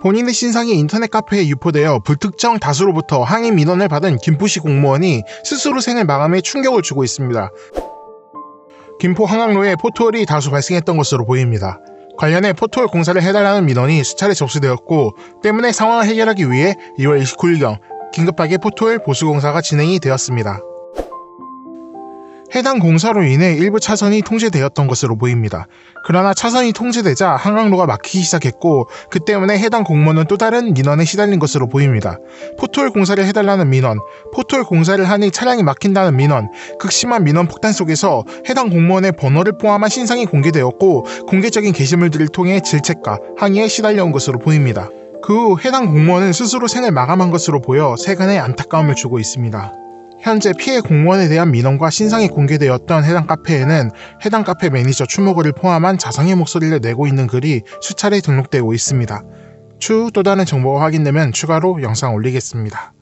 본인의 신상이 인터넷 카페에 유포되어 불특정 다수로부터 항의 민원을 받은 김포시 공무원이 스스로 생을 마감해 충격을 주고 있습니다. 김포 한강로에 포토홀이 다수 발생했던 것으로 보입니다. 관련해 포토홀 공사를 해달라는 민원이 수차례 접수되었고 때문에 상황을 해결하기 위해 2월 29일경 긴급하게 포토홀 보수공사가 진행이 되었습니다. 해당 공사로 인해 일부 차선이 통제되었던 것으로 보입니다. 그러나 차선이 통제되자 한강로가 막히기 시작했고 그 때문에 해당 공무원은 또 다른 민원에 시달린 것으로 보입니다. 포토홀 공사를 해달라는 민원, 포토홀 공사를 하니 차량이 막힌다는 민원, 극심한 민원 폭탄 속에서 해당 공무원의 번호를 포함한 신상이 공개되었고 공개적인 게시물들을 통해 질책과 항의에 시달려온 것으로 보입니다. 그 후 해당 공무원은 스스로 생을 마감한 것으로 보여 세간에 안타까움을 주고 있습니다. 현재 피해 공무원에 대한 민원과 신상이 공개되었던 해당 카페에는 해당 카페 매니저 추모글을 포함한 자성의 목소리를 내고 있는 글이 수차례 등록되고 있습니다. 추후 또 다른 정보가 확인되면 추가로 영상 올리겠습니다.